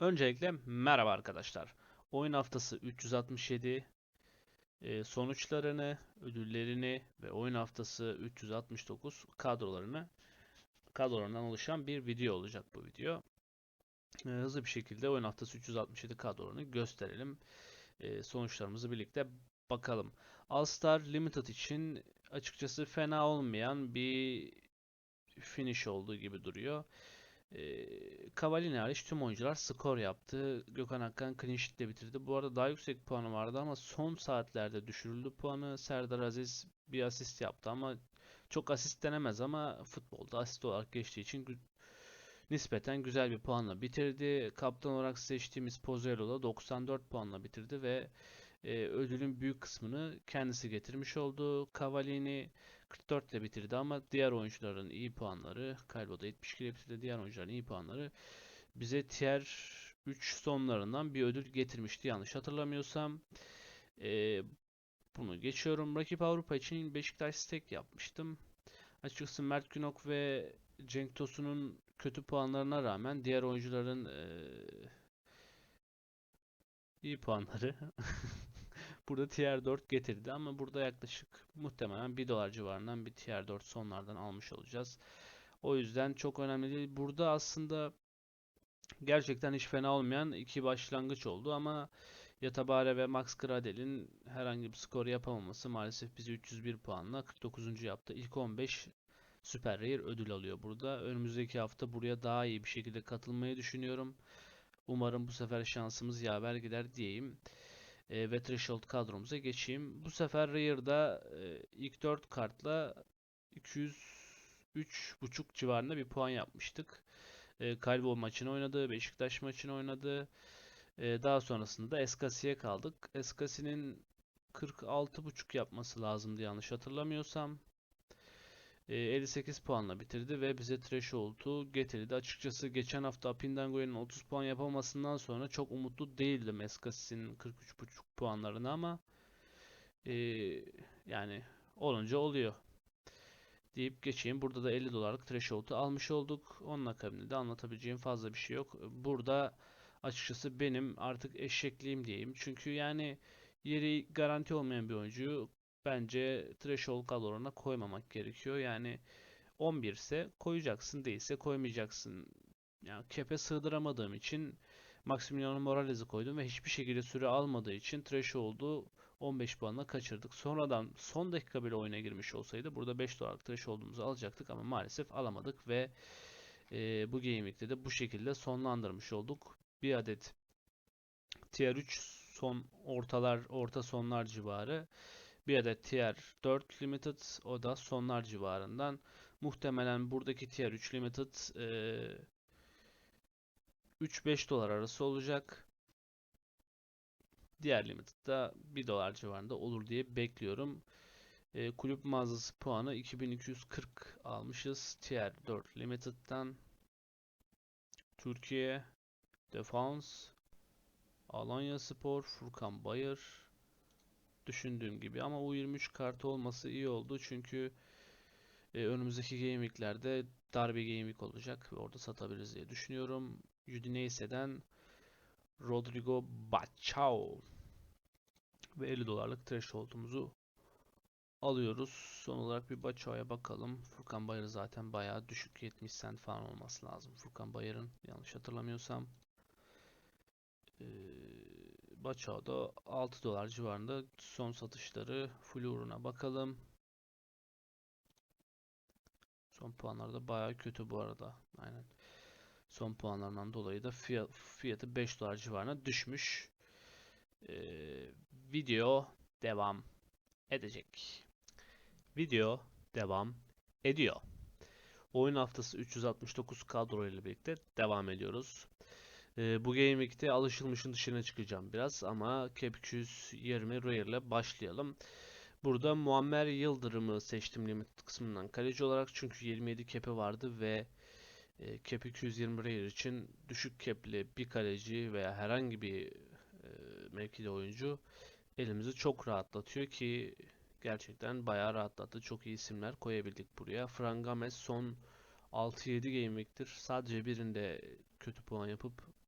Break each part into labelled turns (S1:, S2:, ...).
S1: Öncelikle merhaba arkadaşlar. Oyun haftası 367 e, sonuçlarını, ödüllerini ve oyun haftası 369 kadrolarını kadrolarından oluşan bir video olacak bu video. E, hızlı bir şekilde oyun haftası 367 kadrolarını gösterelim. E, sonuçlarımızı birlikte bakalım. All Star Limited için açıkçası fena olmayan bir finish olduğu gibi duruyor. E, Cavallini hariç tüm oyuncular skor yaptı. Gökhan Akkan clean sheet bitirdi. Bu arada daha yüksek puanı vardı ama son saatlerde düşürüldü puanı. Serdar Aziz bir asist yaptı ama çok asist denemez ama futbolda asist olarak geçtiği için gü- nispeten güzel bir puanla bitirdi. Kaptan olarak seçtiğimiz Pozuelo da 94 puanla bitirdi ve e, ödülün büyük kısmını kendisi getirmiş oldu. Cavallini 44 ile bitirdi ama diğer oyuncuların iyi puanları, Calvo da 72 ile bitirdi. Diğer oyuncuların iyi puanları bize tier 3 sonlarından bir ödül getirmişti yanlış hatırlamıyorsam. Ee, bunu geçiyorum. Rakip Avrupa için Beşiktaş Stek yapmıştım. Açıkçası Mert Günok ve Cenk Tosun'un kötü puanlarına rağmen diğer oyuncuların eee, iyi puanları burada tier 4 getirdi ama burada yaklaşık muhtemelen 1 dolar civarından bir tier 4 sonlardan almış olacağız. O yüzden çok önemli değil. Burada aslında gerçekten hiç fena olmayan iki başlangıç oldu ama Yatabare ve Max Gradel'in herhangi bir skor yapamaması maalesef bizi 301 puanla 49. yaptı. İlk 15 Super Rare ödül alıyor burada. Önümüzdeki hafta buraya daha iyi bir şekilde katılmayı düşünüyorum. Umarım bu sefer şansımız yaver gider diyeyim. E, ve Threshold kadromuza geçeyim. Bu sefer Rare'da e, ilk 4 kartla 203.5 civarında bir puan yapmıştık. E, Calvo maçını oynadı, Beşiktaş maçını oynadı. E, daha sonrasında Eskasi'ye kaldık. Eskasi'nin 46.5 yapması lazımdı yanlış hatırlamıyorsam. E, 58 puanla bitirdi ve bize Threshold'u getirdi. Açıkçası geçen hafta Apindango'nun 30 puan yapamasından sonra çok umutlu değildim Eskasi'nin 43.5 puanlarına ama e, yani olunca oluyor deyip geçeyim. Burada da 50 dolarlık threshold'u almış olduk. Onun akabinde de anlatabileceğim fazla bir şey yok. Burada açıkçası benim artık eşekliğim diyeyim. Çünkü yani yeri garanti olmayan bir oyuncuyu bence threshold kadrolarına koymamak gerekiyor. Yani 11 ise koyacaksın değilse koymayacaksın. Yani cap'e sığdıramadığım için Maximiliano Morales'i koydum ve hiçbir şekilde süre almadığı için threshold'u 15 puanla kaçırdık. Sonradan son dakika bile oyuna girmiş olsaydı burada 5 dolarlık threshold'umuzu alacaktık ama maalesef alamadık ve e, bu Week'te de bu şekilde sonlandırmış olduk. Bir adet Tier 3 son ortalar orta sonlar civarı. Bir adet Tier 4 Limited o da sonlar civarından. Muhtemelen buradaki Tier 3 Limited e, 3-5 dolar arası olacak. Diğer Limited da 1 dolar civarında olur diye bekliyorum. E, kulüp mağazası puanı 2240 almışız. Tier 4 Limited'dan. Türkiye Defans Alanya Spor Furkan Bayır düşündüğüm gibi ama U23 kartı olması iyi oldu çünkü e, önümüzdeki Game darbe Game olacak ve orada satabiliriz diye düşünüyorum. Udinese'den Rodrigo Bachao ve 50 dolarlık threshold'umuzu alıyoruz. Son olarak bir Bachao'ya bakalım. Furkan Bayır zaten bayağı düşük 70 cent falan olması lazım. Furkan Bayır'ın yanlış hatırlamıyorsam. Ee, Bachao da 6 dolar civarında son satışları full uğruna bakalım. Son puanları da bayağı kötü bu arada. Aynen. Son puanlarından dolayı da fiyat, fiyatı 5 dolar civarına düşmüş. Ee, video devam edecek. Video devam ediyor. Oyun haftası 369 kadro ile birlikte devam ediyoruz. Ee, bu Game Week'te alışılmışın dışına çıkacağım biraz ama Cap 220 Rare ile başlayalım. Burada Muammer Yıldırım'ı seçtim limit kısmından kaleci olarak çünkü 27 cap'i vardı ve e, cap 220 Rare için düşük cap'li bir kaleci veya herhangi bir e, mevkide oyuncu elimizi çok rahatlatıyor ki gerçekten bayağı rahatlattı. Çok iyi isimler koyabildik buraya. Fran Games son 6-7 Game Week'tir sadece birinde kötü puan yapıp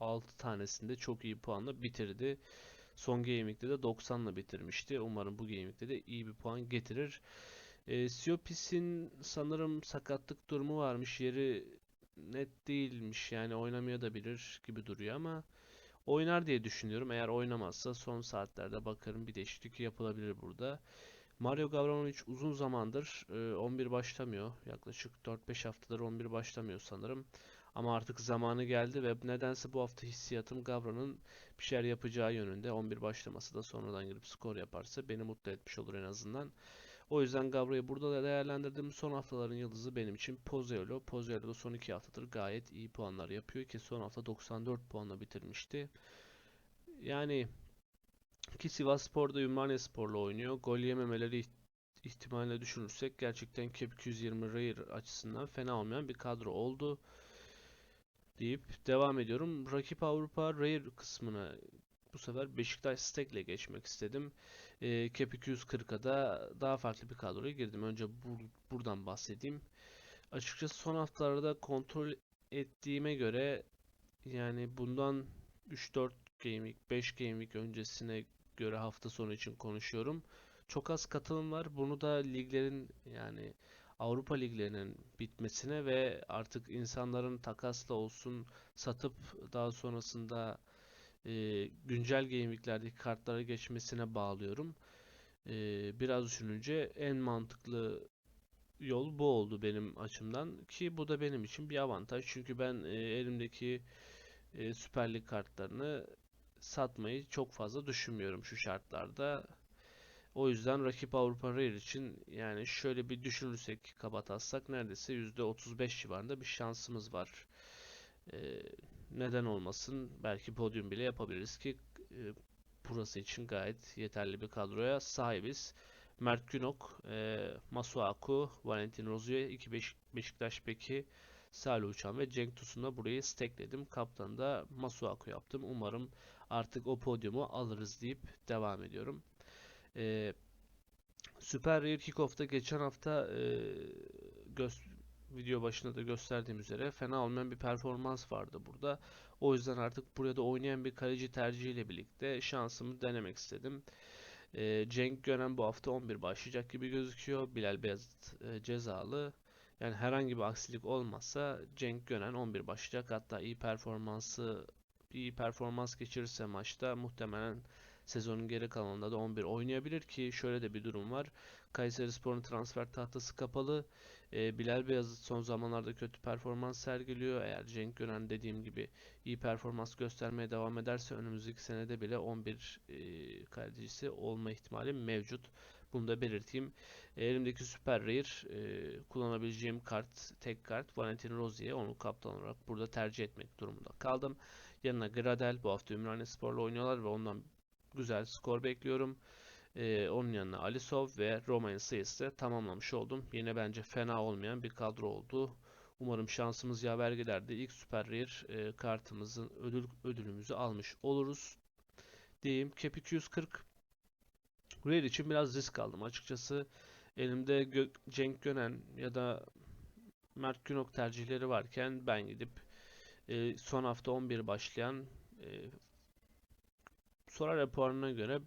S1: 6 tanesinde çok iyi puanla bitirdi. Son gaming'de de 90'la bitirmişti. Umarım bu gaming'de de iyi bir puan getirir. E, Siopis'in sanırım sakatlık durumu varmış. Yeri net değilmiş. Yani oynamaya da bilir gibi duruyor ama oynar diye düşünüyorum. Eğer oynamazsa son saatlerde bakarım bir değişiklik yapılabilir burada. Mario Gavranovic uzun zamandır e, 11 başlamıyor. Yaklaşık 4-5 haftadır 11 başlamıyor sanırım. Ama artık zamanı geldi ve nedense bu hafta hissiyatım Gavran'ın bir şeyler yapacağı yönünde. 11 başlaması da sonradan girip skor yaparsa beni mutlu etmiş olur en azından. O yüzden Gavra'yı burada da değerlendirdim. Son haftaların yıldızı benim için Pozuelo. Pozuelo da son 2 haftadır gayet iyi puanlar yapıyor ki son hafta 94 puanla bitirmişti. Yani ki Sivasspor'da Ümraniye Spor'la oynuyor. Gol yememeleri iht- ihtimaline düşünürsek gerçekten Kep 220 Rare açısından fena olmayan bir kadro oldu deyip devam ediyorum. Rakip Avrupa Rare kısmına bu sefer Beşiktaş Stek'le geçmek istedim. E, Kep 240'a da daha farklı bir kadroya girdim. Önce bur- buradan bahsedeyim. Açıkçası son haftalarda kontrol ettiğime göre yani bundan 3-4 Game Week, 5 Game öncesine göre hafta sonu için konuşuyorum. Çok az katılım var. Bunu da liglerin yani Avrupa liglerinin bitmesine ve artık insanların takasla olsun satıp daha sonrasında e, güncel Game Week'lerdeki kartlara geçmesine bağlıyorum. E, biraz düşününce en mantıklı yol bu oldu benim açımdan ki bu da benim için bir avantaj. Çünkü ben e, elimdeki e, Süper kartlarını satmayı çok fazla düşünmüyorum şu şartlarda. O yüzden rakip Avrupa Rare için yani şöyle bir düşünürsek kabatatsak neredeyse %35 civarında bir şansımız var. Ee, neden olmasın? Belki podyum bile yapabiliriz ki e, burası için gayet yeterli bir kadroya sahibiz. Mert Günok, e, Masuaku, Valentin Rozier, iki Beş- Beşiktaş beki Salih Uçan ve Cenk Tosun'la burayı stekledim. Kaptanı da Masuaku yaptım. Umarım artık o podyumu alırız deyip devam ediyorum. Ee, Süper Rare Kickoff'ta geçen hafta e, göz, video başında da gösterdiğim üzere fena olmayan bir performans vardı burada. O yüzden artık buraya da oynayan bir kaleci tercihiyle birlikte şansımı denemek istedim. Ee, Cenk Gören bu hafta 11 başlayacak gibi gözüküyor. Bilal Beyazıt e, cezalı. Yani herhangi bir aksilik olmazsa Cenk Gönen 11 başlayacak. Hatta iyi performansı iyi performans geçirirse maçta muhtemelen sezonun geri kalanında da 11 oynayabilir ki şöyle de bir durum var. Kayserispor'un transfer tahtası kapalı. Ee, Bilal Beyazıt son zamanlarda kötü performans sergiliyor. Eğer Cenk Gönen dediğim gibi iyi performans göstermeye devam ederse önümüzdeki senede bile 11 e, kalecisi olma ihtimali mevcut. Bunu da belirteyim. E, Elimdeki Super Rare e, kullanabileceğim kart, tek kart Valentin Rozier. Onu kaptan olarak burada tercih etmek durumunda kaldım. Yanına Gradel bu hafta Ümraniye Spor'la oynuyorlar ve ondan güzel skor bekliyorum. E, onun yanına Alisov ve Romain Sayıs'ı tamamlamış oldum. Yine bence fena olmayan bir kadro oldu. Umarım şansımız yaver gider de ilk Super Rare e, kartımızın ödül ödülümüzü almış oluruz. Diyeyim. Cap 240 Rare için biraz risk aldım açıkçası. Elimde Gö- Cenk Gönen ya da Mert Günok tercihleri varken ben gidip e, son hafta 11 başlayan e, Sora raporuna göre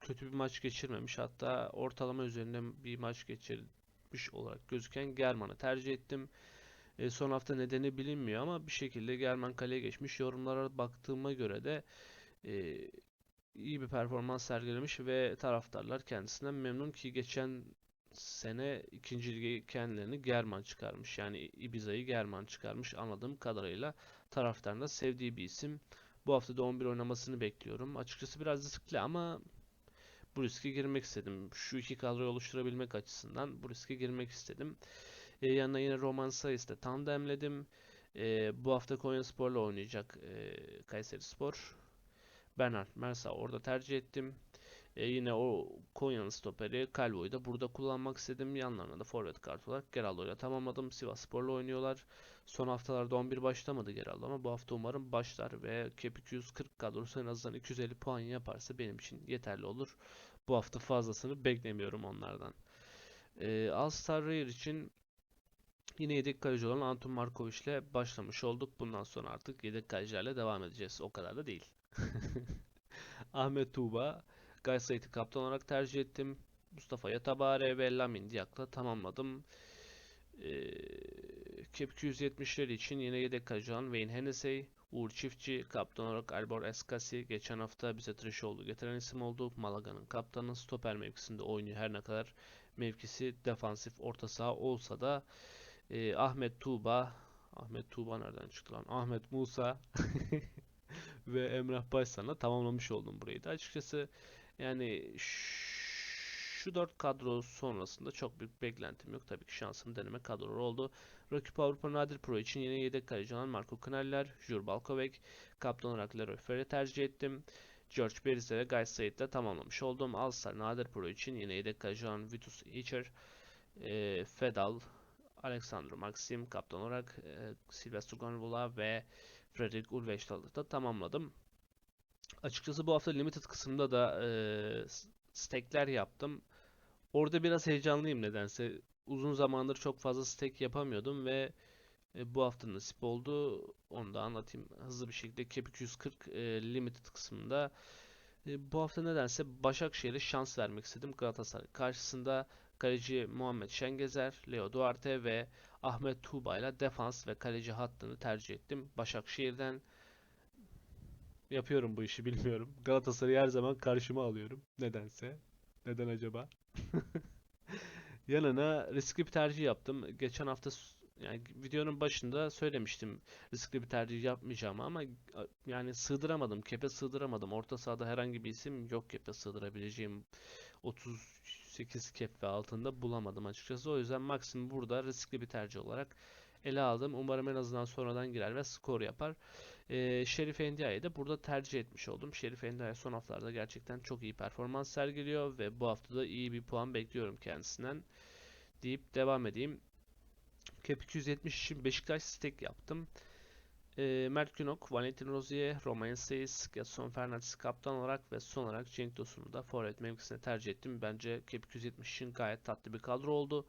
S1: kötü bir maç geçirmemiş. Hatta ortalama üzerinde bir maç geçirmiş olarak gözüken German'ı tercih ettim. E, son hafta nedeni bilinmiyor ama bir şekilde German kaleye geçmiş. Yorumlara baktığıma göre de e, iyi bir performans sergilemiş ve taraftarlar kendisinden memnun ki geçen sene ikinci lige kendilerini German çıkarmış. Yani Ibiza'yı German çıkarmış anladığım kadarıyla taraftarın da sevdiği bir isim. Bu hafta da 11 oynamasını bekliyorum. Açıkçası biraz riskli ama bu riske girmek istedim. Şu iki kadroyu oluşturabilmek açısından bu riske girmek istedim. E, yanına yine Roman Sayıs'ta tandemledim. E, bu hafta Konyaspor'la oynayacak e, Kayserispor. Bernard Mersa orada tercih ettim. E, yine o Konya'nın stoperi Calvo'yu da burada kullanmak istedim. Yanlarına da forvet kart olarak Geraldo ile tamamladım. Sivasspor'la oynuyorlar. Son haftalarda 11 başlamadı Geraldo ama bu hafta umarım başlar ve Cap 240 kadrosu en azından 250 puan yaparsa benim için yeterli olur. Bu hafta fazlasını beklemiyorum onlardan. E, All Star Rare için Yine yedek kaleci olan Antun Markovic ile başlamış olduk. Bundan sonra artık yedek kalecilerle devam edeceğiz. O kadar da değil. Ahmet Tuğba, Gaysait'i kaptan olarak tercih ettim. Mustafa Yatabare ve Lamin Diak'la tamamladım. Ee, Kep 270'leri için yine yedek kaleci olan Wayne Hennessy, Uğur Çiftçi, kaptan olarak Albor Eskasi. Geçen hafta bize Trişoğlu getiren isim oldu. Malaga'nın kaptanı. Stoper mevkisinde oynuyor her ne kadar mevkisi defansif orta saha olsa da e, Ahmet Tuğba Ahmet Tuğba nereden çıktı lan? Ahmet Musa ve Emrah Başsan'la tamamlamış oldum burayı da. Açıkçası yani şu dört kadro sonrasında çok büyük beklentim yok. Tabii ki şansım deneme kadroları oldu. Rakip Avrupa Nadir Pro için yine yedek kaleci olan Marco Knaller, Jur Balkovek, kaptan olarak Leroy Ferr'i tercih ettim. George Beriz'le ve Guy Said'le tamamlamış oldum. All-Star Nadir Pro için yine yedek kaleci olan Vitus Icher, e, Fedal, Alexandru Maxim kaptan olarak e, Silvestre Gonvola ve Fredrik Ulveştal'ı da tamamladım. Açıkçası bu hafta Limited kısmında da e, stackler yaptım. Orada biraz heyecanlıyım nedense. Uzun zamandır çok fazla stack yapamıyordum ve e, bu hafta nasip oldu. Onu da anlatayım hızlı bir şekilde. Cap 240 e, Limited kısmında e, bu hafta nedense Başakşehir'e şans vermek istedim. Galatasaray karşısında kaleci Muhammed Şengezer, Leo Duarte ve Ahmet Tuğba ile defans ve kaleci hattını tercih ettim. Başakşehir'den yapıyorum bu işi bilmiyorum. Galatasaray'ı her zaman karşıma alıyorum. Nedense. Neden acaba? Yanına riskli bir tercih yaptım. Geçen hafta yani videonun başında söylemiştim riskli bir tercih yapmayacağım ama yani sığdıramadım. Kepe sığdıramadım. Orta sahada herhangi bir isim yok kepe sığdırabileceğim. 38 kep altında bulamadım açıkçası. O yüzden maksimum burada riskli bir tercih olarak ele aldım. Umarım en azından sonradan girer ve skor yapar. Ee, Şerif Endia'yı da burada tercih etmiş oldum. Şerif Endia son haftalarda gerçekten çok iyi performans sergiliyor ve bu haftada iyi bir puan bekliyorum kendisinden deyip devam edeyim. Cap 270 için Beşiktaş stack yaptım. E, Mert Günok, Valentin Rozier, Romain Seyis, Gerson Fernandes kaptan olarak ve son olarak Cenk Tosun'u da forvet mevkisine tercih ettim. Bence Cap 270 için gayet tatlı bir kadro oldu.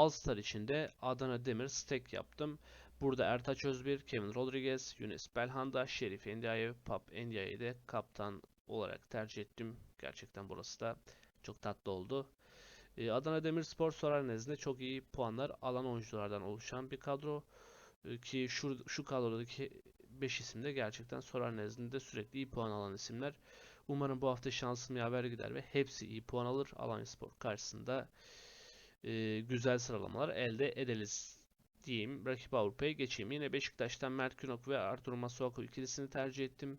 S1: All-Star için de Adana Demir stack yaptım. Burada Ertaç Özbir, Kevin Rodriguez, Yunus Belhanda, Şerif Endiaye, Pap Endiaye'yi de kaptan olarak tercih ettim. Gerçekten burası da çok tatlı oldu. Ee, Adana Demirspor Sorar nezdinde çok iyi puanlar alan oyunculardan oluşan bir kadro. Ee, ki şu, şu kadrodaki 5 isim de gerçekten Sorar nezdinde sürekli iyi puan alan isimler. Umarım bu hafta şansım yaver gider ve hepsi iyi puan alır. Alanya Spor karşısında e, güzel sıralamalar elde ederiz diyeyim. Rakip Avrupa'ya geçeyim. Yine Beşiktaş'tan Mert Günok ve Artur Masuaku ikilisini tercih ettim.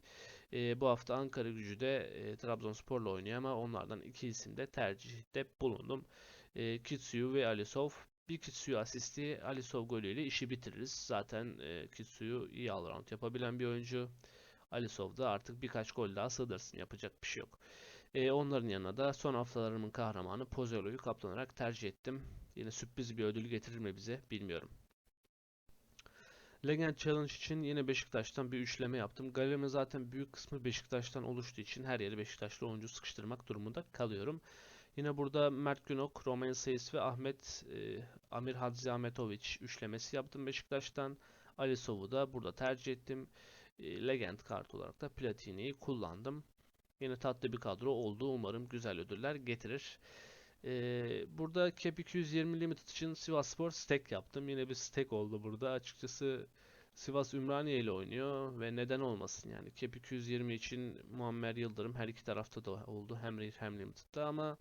S1: E, bu hafta Ankara gücü de e, Trabzonspor'la oynuyor ama onlardan iki isim de tercihte bulundum. E, Kitsuyu ve Alisov. Bir Kitsuyu asisti Alisov golüyle işi bitiririz. Zaten e, Kitsuyu iyi all yapabilen bir oyuncu. Alisov da artık birkaç gol daha sığdırsın. Yapacak bir şey yok. E, onların yanına da son haftalarımın kahramanı Pozzolo'yu kaplanarak tercih ettim. Yine sürpriz bir ödül getirir mi bize bilmiyorum. Legend Challenge için yine Beşiktaş'tan bir üçleme yaptım. Galerimin zaten büyük kısmı Beşiktaş'tan oluştuğu için her yere Beşiktaşlı oyuncu sıkıştırmak durumunda kalıyorum. Yine burada Mert Günok, Roman Seyis ve Ahmet e, Amir Hadzi Ahmetoviç üçlemesi yaptım Beşiktaş'tan. Alisov'u da burada tercih ettim. E, Legend kart olarak da Platini'yi kullandım. Yine tatlı bir kadro oldu. Umarım güzel ödüller getirir. Ee, burada Cap 220 Limited için Sivas Spor stack yaptım. Yine bir stack oldu burada. Açıkçası Sivas Ümraniye ile oynuyor ve neden olmasın yani. Cap 220 için Muammer Yıldırım her iki tarafta da oldu. Hem Real hem Limited'da ama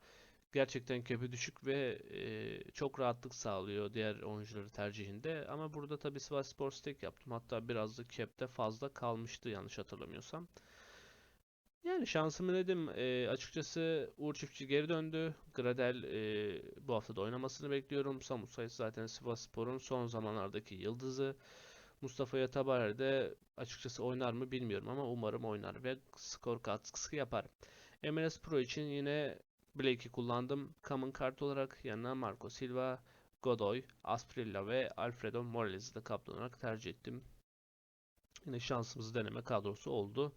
S1: gerçekten cap'i düşük ve e, çok rahatlık sağlıyor diğer oyuncuları tercihinde. Ama burada tabi Sivas Spor stack yaptım. Hatta biraz da cap'te fazla kalmıştı yanlış hatırlamıyorsam. Yani şansımı dedim. E, açıkçası Uğur Çiftçi geri döndü. Gradel e, bu hafta da oynamasını bekliyorum. Samut Sayıs zaten Sivasspor'un son zamanlardaki yıldızı. Mustafa Yatabarer de açıkçası oynar mı bilmiyorum ama umarım oynar ve skor katkısı yapar. MLS Pro için yine Blake'i kullandım. Common kart olarak yanına Marco Silva, Godoy, Asprilla ve Alfredo Morales'i de kaptan olarak tercih ettim. Yine şansımızı deneme kadrosu oldu.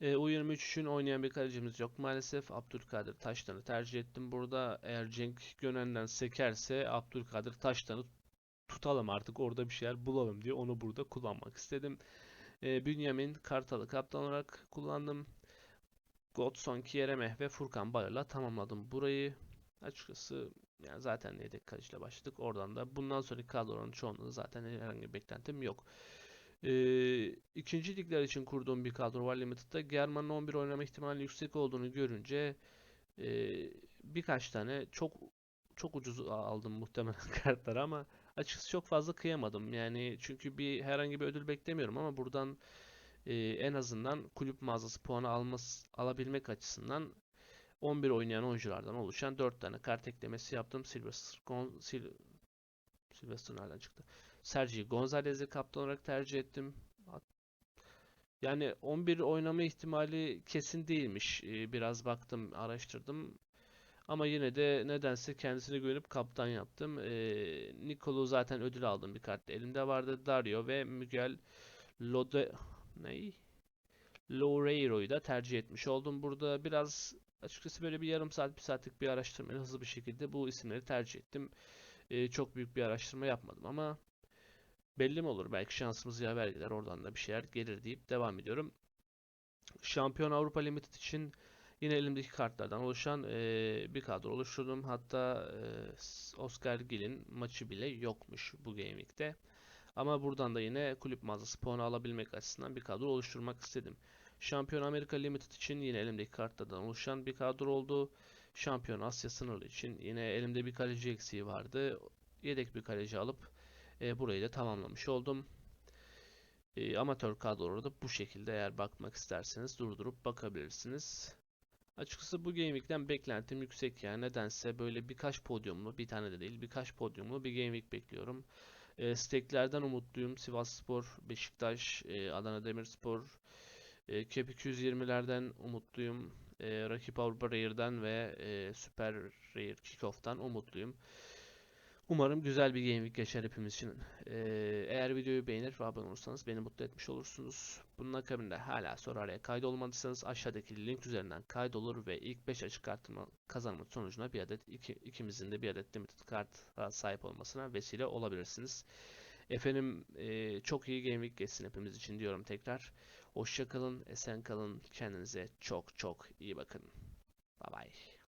S1: E, U23 için oynayan bir kalecimiz yok maalesef. Abdülkadir Taştan'ı tercih ettim burada. Eğer Cenk Gönen'den sekerse Abdülkadir Taştan'ı tutalım artık orada bir şeyler bulalım diye onu burada kullanmak istedim. E, Bünyamin Kartal'ı kaptan olarak kullandım. Godson Kieremeh ve Furkan Bayır'la tamamladım burayı. Açıkçası yani zaten yedek kaleciyle başladık. Oradan da bundan sonraki kadronun çoğunluğu zaten herhangi bir beklentim yok. Ee, ikinci ligler için kurduğum bir kadro var Limited'da. German'ın 11 oynama ihtimali yüksek olduğunu görünce e, birkaç tane çok çok ucuz aldım muhtemelen kartları ama açıkçası çok fazla kıyamadım. Yani çünkü bir herhangi bir ödül beklemiyorum ama buradan e, en azından kulüp mağazası puanı alması, alabilmek açısından 11 oynayan oyunculardan oluşan 4 tane kart eklemesi yaptım. Sylvester, Gon, Sil, Sylvester nereden çıktı? Sergio Gonzalez'i kaptan olarak tercih ettim. Yani 11 oynama ihtimali kesin değilmiş. Ee, Biraz baktım, araştırdım. Ama yine de nedense kendisine güvenip kaptan yaptım. Ee, Nicolo zaten ödül aldım bir kart elimde vardı. Dario ve Miguel Lode... Ney? Loureiro'yu da tercih etmiş oldum. Burada biraz açıkçası böyle bir yarım saat, bir saatlik bir araştırmayla hızlı bir şekilde bu isimleri tercih ettim. Ee, çok büyük bir araştırma yapmadım ama belli mi olur? Belki şansımız yaver gider. Oradan da bir şeyler gelir deyip devam ediyorum. Şampiyon Avrupa Limited için yine elimdeki kartlardan oluşan e, bir kadro oluşturdum. Hatta e, Oscar Gil'in maçı bile yokmuş bu Week'te. Ama buradan da yine kulüp mağazası puanı alabilmek açısından bir kadro oluşturmak istedim. Şampiyon Amerika Limited için yine elimdeki kartlardan oluşan bir kadro oldu. Şampiyon Asya sınırlı için yine elimde bir kaleci eksiği vardı. Yedek bir kaleci alıp e, burayı da tamamlamış oldum. E, amatör kadroları da bu şekilde eğer bakmak isterseniz durdurup bakabilirsiniz. Açıkçası bu Game beklentim yüksek yani nedense böyle birkaç podyumlu, bir tane de değil birkaç podyumlu bir Game bekliyorum. E, steklerden umutluyum. Sivasspor, Beşiktaş, e, Adana Demirspor, e, Kep 220'lerden umutluyum. E, rakip Avrupa Rare'den ve e, Super Rare Kickoff'tan umutluyum. Umarım güzel bir Game geçer hepimiz için. Ee, eğer videoyu beğenir ve abone olursanız beni mutlu etmiş olursunuz. Bunun akabinde hala sonra araya kaydolmadıysanız aşağıdaki link üzerinden kaydolur ve ilk 5 açık kartımı kazanma sonucuna bir adet iki, ikimizin de bir adet limited karta sahip olmasına vesile olabilirsiniz. Efendim e, çok iyi Game geçsin hepimiz için diyorum tekrar. Hoşça kalın, esen kalın, kendinize çok çok iyi bakın. Bye bye.